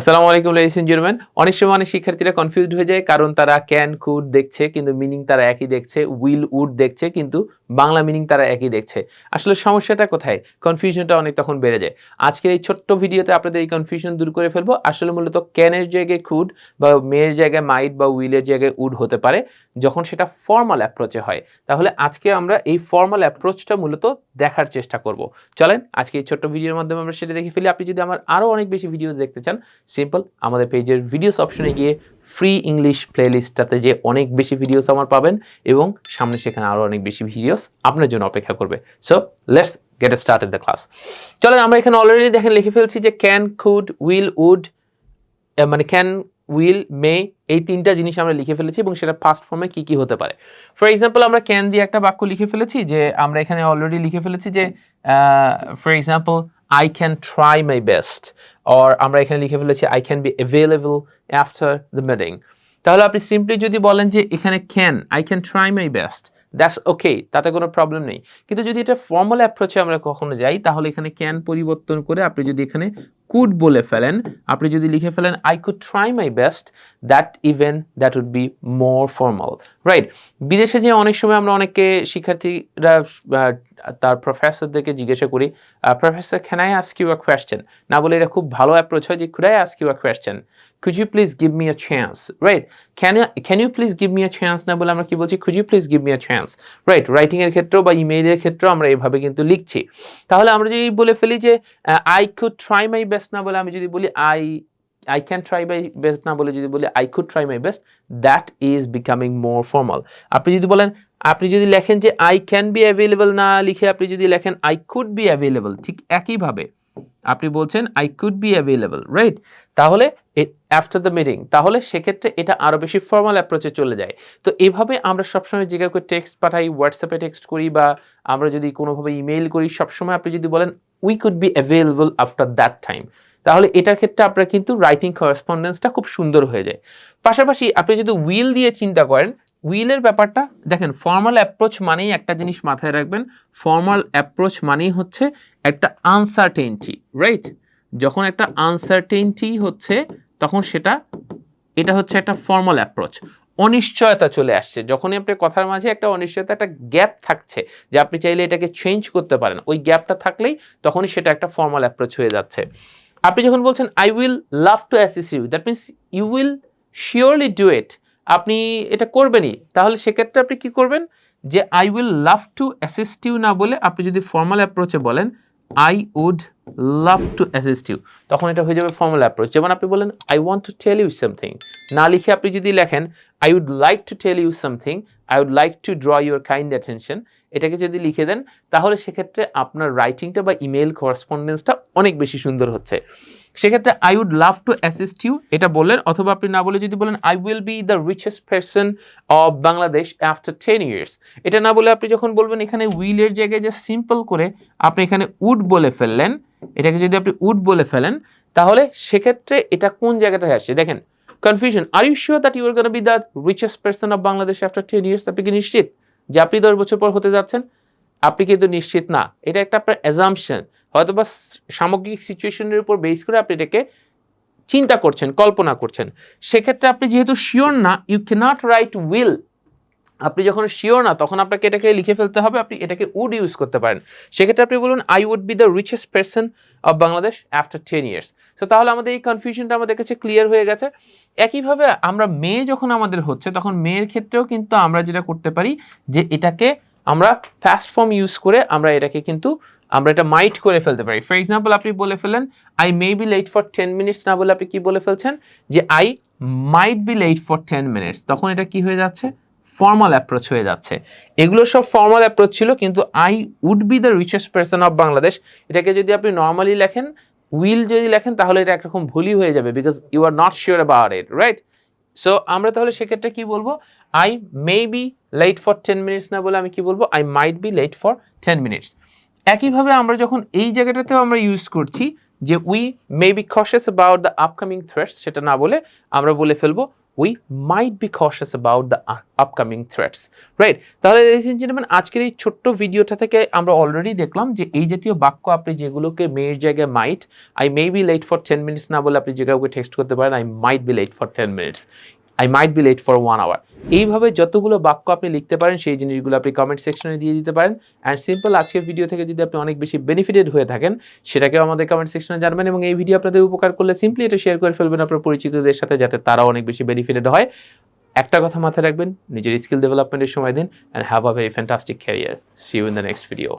আসসালামু আলাইকুম ladies and gentleman অনেক সময় অনেক শিক্ষার্থীরা কনফিউজড হয়ে যায়, কারণ তারা ক্যান কুড দেখছে, কিন্তু মিনিং তারা একই দেখছে উইল উড দেখছে, কিন্তু বাংলা মিনিং তারা একই দেখছে। আসলে সমস্যাটা কোথায়? কনফিউশনটা অনেক তখন বেড়ে যায়। আজকের এই ছোট্ট ভিডিওতে আপনাদের এই কনফিউশন দূর করে ফেলব। আসলে মূলত ক্যানের জায়গায় কুড বা মেয়ের জায়গায় মাইট বা উইলের জায়গায় উড হতে পারে, যখন সেটা ফর্মাল অ্যাপ্রোচে হয়। তাহলে আজকে আমরা এই ফর্মাল অ্যাপ্রোচটা মূলত দেখার চেষ্টা করব। চলেন, আজকে এই ছোট্ট ভিডিওর মাধ্যমে আমরা সেটা দেখে ফেলি। আপনি যদি আমার আরও অনেক বেশি ভিডিও দেখতে চান সিম্পল আমাদের পেজের ভিডিওস অপশনে গিয়ে ফ্রি ইংলিশ প্লেলিস্টটাতে যে অনেক বেশি ভিডিওস আমার পাবেন এবং সামনে সেখানে আরও অনেক বেশি ভিডিওস আপনার জন্য অপেক্ষা করবে। So let's get start the class চলেন, আমরা এখানে অলরেডি দেখেন লিখে ফেলছি যে ক্যান কুড উইল উড মানে ক্যান উইল মে এই তিনটা জিনিস আমরা লিখে ফেলেছি এবং সেটা ফার্স্ট ফর্মে কি কি হতে পারে। ফর এক্সাম্পল আমরা ক্যান দিয়ে একটা বাক্য লিখে ফেলেছি যে আমরা এখানে অলরেডি লিখে ফেলেছি যে for example I can try my best or আমরা এখানে লিখে ফেলেছি I can be available after the meeting তাহলে আপনি সিম্পলি যদি বলেন যে এখানে can I can try my best that's okay তাতে কোনো প্রবলেম নেই। কিন্তু যদি এটা ফর্মাল অ্যাপ্রোচে আমরা কখনো যাই, তাহলে এখানে ক্যান পরিবর্তন করে আপনি যদি এখানে কুড বলে ফেলেন, আপনি যদি লিখে ফেলেন I could try my best that even that would be more formal right বিদেশে যে অনেক সময় আমরা অনেকে শিক্ষার্থীরা তার প্রফেসরদেরকে জিজ্ঞাসা করি professor can I ask you a question না বলে এটা খুব ভালো অ্যাপ্রোচ হয় যে could I ask you a question could you please give me a chance right can can you please give me a chance না বলে আমরা কি বলছি could you please give me a chance right রাইটিংয়ের ক্ষেত্রেও বা ইমেইলের ক্ষেত্রেও আমরা এভাবে কিন্তু লিখছি। তাহলে আমরা যদি বলে ফেলি যে I could try my best না বলে আমি যদি বলি I I can try my best না বলে যদি বলি I could try my best that is becoming more formal আপনি যদি বলেন, আপনি যদি লেখেন যে আই ক্যান বি অ্যাভেলেবল না লিখে আপনি যদি লেখেন আই কুড বি অ্যাভেলেবল ঠিক একইভাবে আপনি বলছেন I could be available right তাহলে আফটার দ্য মিটিং তাহলে সেক্ষেত্রে এটা আরও বেশি ফর্মাল অ্যাপ্রোচে চলে যায়। তো এভাবে আমরা সবসময় যে কাউকে টেক্সট পাঠাই হোয়াটসঅ্যাপে টেক্সট করি বা আমরা যদি কোনোভাবে ইমেইল করি, সবসময় আপনি যদি বলেন we could be available after that time তাহলে এটার ক্ষেত্রে আপনার কিন্তু রাইটিং করেসপন্ডেন্সটা খুব সুন্দর হয়ে যায়। পাশাপাশি আপনি যদি উইল দিয়ে চিন্তা করেন উইলের ব্যাপারটা, দেখেন ফর্মাল অ্যাপ্রোচ মানেই একটা জিনিস মাথায় রাখবেন। ফর্মাল অ্যাপ্রোচ মানেই হচ্ছে একটা আনসার্টেনটি রাইট যখন একটা আনসার্টেনটি হচ্ছে, তখন সেটা, এটা হচ্ছে একটা ফর্মাল অ্যাপ্রোচ অনিশ্চয়তা চলে আসছে। যখনই আপনার কথার মাঝে একটা অনিশ্চয়তা, একটা গ্যাপ থাকছে যে আপনি চাইলে এটাকে চেঞ্জ করতে পারেন, ওই গ্যাপটা থাকলেই তখনই সেটা একটা ফর্মাল অ্যাপ্রোচ হয়ে যাচ্ছে। আপনি যখন বলছেন I will love to assist you that means you will surely do it আপনি এটা করবেনই। তাহলে সেক্ষেত্রে আপনি কি করবেন? যে I will love to assist you না বলে আপনি যদি ফর্মাল অ্যাপ্রোচে বলেন I would love to assist you তখন এটা হয়ে যাবে ফর্মাল অ্যাপ্রোচ যেমন আপনি বলেন I want to tell you something না লিখে আপনি যদি লেখেন I would like to tell you something I would like to draw your kind attention এটাকে যদি লিখে দেন, তাহলে সেক্ষেত্রে আপনার রাইটিংটা বা ইমেল করেসপন্ডেন্সটা অনেক বেশি সুন্দর হচ্ছে। সেক্ষেত্রে I would love to assist you এটা বললেন, অথবা আপনি না বলে যদি বলেন I will be the richest person of Bangladesh after ten years এটা না বলে আপনি যখন বলবেন, এখানে উইলের জায়গায় যে সিম্পল করে আপনি এখানে উড বলে ফেললেন, এটাকে যদি আপনি উড বলে ফেলেন, তাহলে সেক্ষেত্রে এটা কোন জায়গাটায় আসছে? দেখেন confusion are you sure that you are gonna be the richest person of Bangladesh after ten years আপনি কি নিশ্চিত? যে আপনি দশ বছর পর হতে যাচ্ছেন? আপনি কিন্তু নিশ্চিত না। এটা একটা আপনার অ্যাজামশন হয়তো বা সামগ্রিক সিচুয়েশনের উপর বেস করে আপনি এটাকে চিন্তা করছেন, কল্পনা করছেন। সেক্ষেত্রে আপনি যেহেতু শিওর না ইউ ক্যানট রাইট উইল আপনি যখন শিওর না, তখন আপনাকে এটাকে লিখে ফেলতে হবে, আপনি এটাকে উড ইউজ করতে পারেন। সেক্ষেত্রে আপনি বলুন I would be the richest person of Bangladesh after ten years তো তাহলে আমাদের এই কনফিউশনটা আমাদের কাছে ক্লিয়ার হয়ে গেছে। একইভাবে আমরা মেয়ে যখন আমাদের হচ্ছে, তখন মেয়ের ক্ষেত্রেও কিন্তু আমরা যেটা করতে পারি, যে এটাকে আমরা ফাস্ট ফর্ম ইউজ করে আমরা এটাকে কিন্তু, আমরা এটা মাইট করে ফেলতে পারি। ফর এক্সাম্পল আপনি বলে ফেলেন I may be late for ten minutes না বলে আপনি কি বলে ফেলছেন? যে I might be late for ten minutes তখন এটা কি হয়ে যাচ্ছে? ফর্মাল অ্যাপ্রোচ হয়ে যাচ্ছে। এগুলো সব ফর্মাল অ্যাপ্রোচ ছিল, কিন্তু I would be the richest person of Bangladesh এটাকে যদি আপনি নর্মালি লেখেন উইল যদি লেখেন, তাহলে এটা একরকম ভুলই হয়ে যাবে because you are not sure about it right so আমরা তাহলে সেক্ষেত্রে কি বলব? I may be late for ten minutes না বলে আমি কি বলব? I might be late for ten minutes একইভাবে আমরা যখন এই জায়গাটাতেও আমরা ইউজ করছি, যে we may be cautious about the upcoming threats সেটা না বলে আমরা বলে ফেলব we might be cautious about the upcoming threats right তাহলে লেডিস এন্ড জেন্টলম্যান আজকের এই ছোট্ট ভিডিওটা থেকে আমরা অলরেডি দেখলাম যে এই জাতীয় বাক্য আপনি যেগুলোকে মেয়ের জায়গায় might I may be late for ten minutes না বলে আপনি যে কাউকে টেক্সট করতে পারেন I might be late for ten minutes I might be late for one hour এইভাবে যতগুলো বাক্য আপনি লিখতে পারেন, সেই জিনিসগুলো আপনি কমেন্ট সেকশনে দিয়ে দিতে পারেন। অ্যান্ড সিম্পল আজকের ভিডিও থেকে যদি আপনি অনেক বেশি বেনিফিটেড হয়ে থাকেন, সেটাকেও আমাদের কমেন্ট সেকশনে জানবেন এবং এই ভিডিও আপনাদের উপকার করলে সিম্পলি এটা শেয়ার করে ফেলবেন আপনার পরিচিতদের সাথে যাতে তারাও অনেক বেশি বেনিফিটেড হয়। একটা কথা মাথায় রাখবেন, নিজের স্কিল ডেভেলপমেন্টের সময় দিন and have a very fantastic career see you in the next video